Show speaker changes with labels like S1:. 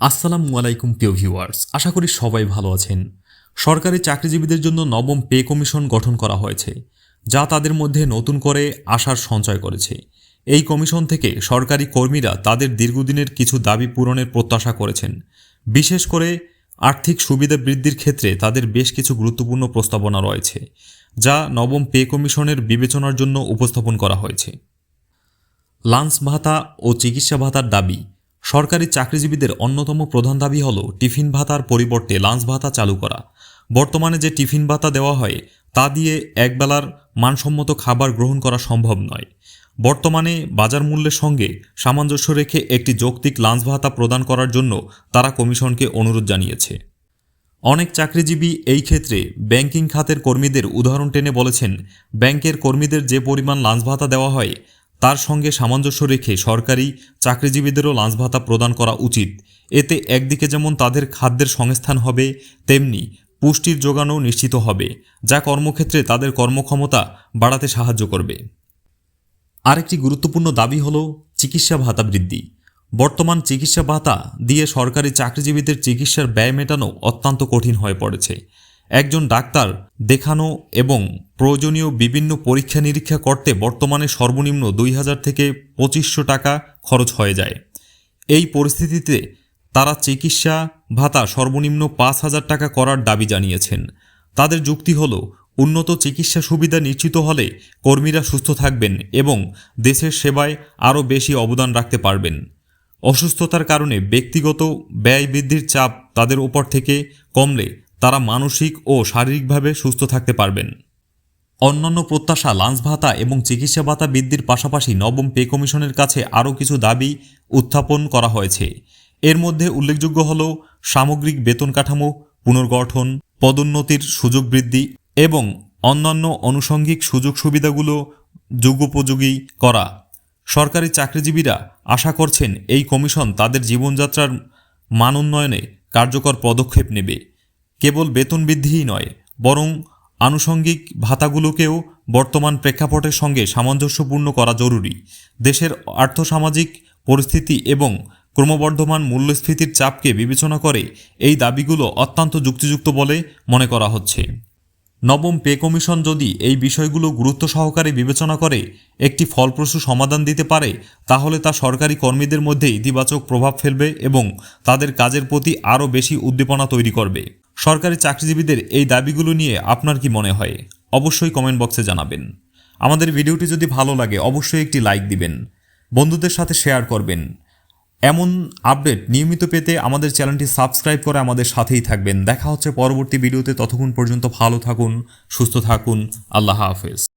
S1: আসসালামু আলাইকুম, প্রিয় ভিউয়ার্স। আশা করি সবাই ভালো আছেন। সরকারি চাকরিজীবীদের জন্য নবম পে কমিশন গঠন করা হয়েছে, যা তাদের মধ্যে নতুন করে আশার সঞ্চয় করেছে। এই কমিশন থেকে সরকারি কর্মীরা তাদের দীর্ঘদিনের কিছু দাবি পূরণের প্রত্যাশা করেছেন। বিশেষ করে আর্থিক সুবিধা বৃদ্ধির ক্ষেত্রে তাদের বেশ কিছু গুরুত্বপূর্ণ প্রস্তাবনা রয়েছে, যা নবম পে কমিশনের বিবেচনার জন্য উপস্থাপন করা হয়েছে। লাঞ্চ ভাতা ও চিকিৎসা ভাতার দাবি সরকারি চাকরিজীবীদের অন্যতম প্রধান দাবি হল টিফিন ভাতার পরিবর্তে লাঞ্চ ভাতা চালু করা। বর্তমানে যে টিফিন ভাতা দেওয়া হয়, তা দিয়ে একবেলার মানসম্মত খাবার গ্রহণ করা সম্ভব নয়। বর্তমানে বাজার মূল্যের সঙ্গে সামঞ্জস্য রেখে একটি যৌক্তিক লাঞ্চ ভাতা প্রদান করার জন্য তারা কমিশনকে অনুরোধ জানিয়েছে। অনেক চাকরিজীবী এই ক্ষেত্রে ব্যাংকিং খাতের কর্মীদের উদাহরণ টেনে বলেছেন, ব্যাংকের কর্মীদের যে পরিমাণ লাঞ্চ ভাতা দেওয়া হয় তার সঙ্গে সামঞ্জস্য রেখে সরকারি চাকরিজীবীদেরও লাঞ্চ ভাতা প্রদান করা উচিত। এতে একদিকে যেমন তাদের খাদ্যের সংস্থান হবে, তেমনি পুষ্টির যোগানও নিশ্চিত হবে, যা কর্মক্ষেত্রে তাদের কর্মক্ষমতা বাড়াতে সাহায্য করবে। আরেকটি গুরুত্বপূর্ণ দাবি হল চিকিৎসা ভাতা বৃদ্ধি। বর্তমান চিকিৎসা ভাতা দিয়ে সরকারি চাকরিজীবীদের চিকিৎসার ব্যয় মেটানো অত্যন্ত কঠিন হয়ে পড়েছে। একজন ডাক্তার দেখানো এবং প্রয়োজনীয় বিভিন্ন পরীক্ষা নিরীক্ষা করতে বর্তমানে সর্বনিম্ন দুই হাজার থেকে পঁচিশশো টাকা খরচ হয়ে যায়। এই পরিস্থিতিতে তারা চিকিৎসা ভাতা সর্বনিম্ন পাঁচ হাজার টাকা করার দাবি জানিয়েছেন। তাদের যুক্তি হল, উন্নত চিকিৎসা সুবিধা নিশ্চিত হলে কর্মীরা সুস্থ থাকবেন এবং দেশের সেবায় আরও বেশি অবদান রাখতে পারবেন। অসুস্থতার কারণে ব্যক্তিগত ব্যয় বৃদ্ধির চাপ তাদের ওপর থেকে কমলে তারা মানসিক ও শারীরিকভাবে সুস্থ থাকতে পারবেন। অন্যান্য প্রত্যাশা লাঞ্চ ভাতা এবং চিকিৎসা ভাতা বৃদ্ধির পাশাপাশি নবম পে কমিশনের কাছে আরও কিছু দাবি উত্থাপন করা হয়েছে। এর মধ্যে উল্লেখযোগ্য হল সামগ্রিক বেতন কাঠামো, পুনর্গঠন, পদোন্নতির সুযোগ বৃদ্ধি এবং অন্যান্য আনুষঙ্গিক সুযোগ সুবিধাগুলো যুগোপযোগী করা। সরকারি চাকরিজীবীরা আশা করছেন এই কমিশন তাদের জীবনযাত্রার মান উন্নয়নে কার্যকর পদক্ষেপ নেবে। কেবল বেতন বৃদ্ধিই নয়, বরং আনুষঙ্গিক ভাতাগুলোকেও বর্তমান প্রেক্ষাপটের সঙ্গে সামঞ্জস্যপূর্ণ করা জরুরি। দেশের আর্থসামাজিক পরিস্থিতি এবং ক্রমবর্ধমান মূল্যস্ফীতির চাপকে বিবেচনা করে এই দাবিগুলো অত্যন্ত যুক্তিযুক্ত বলে মনে করা হচ্ছে। নবম পে কমিশন যদি এই বিষয়গুলো গুরুত্ব সহকারে বিবেচনা করে, একটি ফলপ্রসূ সমাধান দিতে পারে, তাহলে তা সরকারি কর্মীদের মধ্যে ইতিবাচক প্রভাব ফেলবে এবং তাদের কাজের প্রতি আরও বেশি উদ্দীপনা তৈরি করবে। সরকারি চাকরিজীবীদের এই দাবিগুলো নিয়ে আপনার কি মনে হয়? অবশ্যই কমেন্ট বক্সে জানাবেন। আমাদের ভিডিওটি যদি ভালো লাগে, অবশ্যই একটি লাইক দিবেন। বন্ধুদের সাথে শেয়ার করবেন। এমন আপডেট নিয়মিত পেতে আমাদের চ্যানেলটি সাবস্ক্রাইব করে আমাদের সাথেই থাকবেন। দেখা হচ্ছে পরবর্তী ভিডিওতে। ততক্ষণ পর্যন্ত ভালো থাকুন, সুস্থ থাকুন। আল্লাহ হাফেজ।